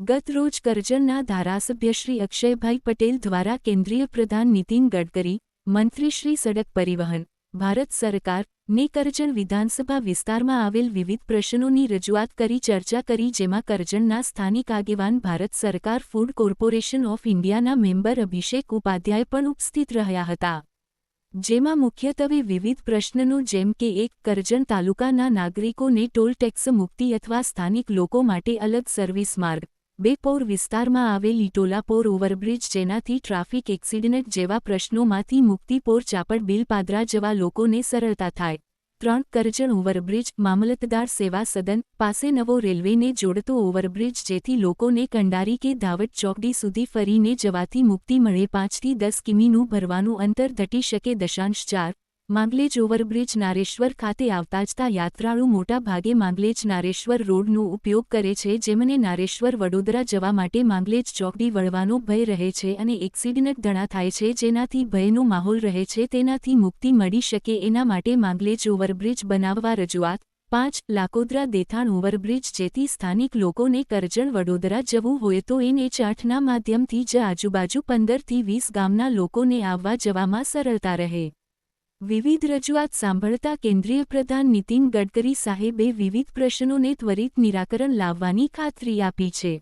ગત રોજ કરજણના ધારાસભ્ય શ્રી અક્ષયભાઈ પટેલ દ્વારા કેન્દ્રીય પ્રધાન નીતિન ગડકરી, મંત્રી શ્રી સડક પરિવહન, ભારત સરકાર ને કરજણ વિધાનસભા વિસ્તારમાં આવેલ વિવિધ પ્રશ્નોની રજૂઆત કરી ચર્ચા કરી જેમાં કરજણના સ્થાનિક આગેવાન ભારત સરકાર ફૂડ કોર્પોરેશન ઓફ ઇન્ડિયાના મેમ્બર અભિષેક ઉપાધ્યાય પણ ઉપસ્થિત રહ્યા હતા. જેમાં મુખ્યત્વે વિવિધ પ્રશ્નનો જેમ કે એક, કરજણ તાલુકાના નાગરિકોને ટોલ ટેક્સ મુક્તિ અથવા સ્થાનિક લોકો માટે અલગ સર્વિસ માર્ગ બે પૌર વિસ્તારમાં આવેલ ઇટોલાપોર ઓવરબ્રિજ જેનાથી ટ્રાફિક એક્સિડન્ટ જેવા પ્રશ્નોમાંથી મુક્તિપોર ચાપડ બિલપાદરા જેવા લોકોને સરળતા થાય. ત્રણ કરજણ ઓવરબ્રિજ, મામલતદાર સેવા સદન, પાસે નવો રેલવેને જોડતો ઓવરબ્રિજ જેથી લોકોને કંડારી કે ધાવટ ચોકડી સુધી ફરીને જવાથી મુક્તિ મળે પાંચથી દસ કિમીનું ભરવાનું અંતર ઘટી શકે દશાંશ ચાર માંગલેજ ઓવરબ્રિજ નારેશ્વર ખાતે આવતા જતા યાત્રાળુ મોટા ભાગે માંગલેજ નારેશ્વર રોડનો ઉપયોગ કરે છે, જેમને નારેશ્વર વડોદરા જવા માટે માંગલેજ ચોકડી વળવાનો ભય રહે છે અને એક્સિડન્ટ ઘણા થાય છે, જેનાથી ભયનો માહોલ રહે છે, તેનાથી મુક્તિ મળી શકે એના માટે માંગલેજ ઓવરબ્રિજ બનાવવા રજૂઆત. પાંચ, લાકોદરા દેથાણ ઓવરબ્રિજ જેથી સ્થાનિક લોકોને કરજણ વડોદરા જવું હોય તો એનએચ આઠના માધ્યમથી જ આજુબાજુ પંદરથી વીસ ગામના લોકોને આવવા જવામાં સરળતા રહે. વિવિધ રજૂઆત સાંભળતા કેન્દ્રીય પ્રધાન નીતિન ગડકરી સાહેબે વિવિધ પ્રશ્નોને ત્વરિત નિરાકરણ લાવવાની ખાતરી આપી છે.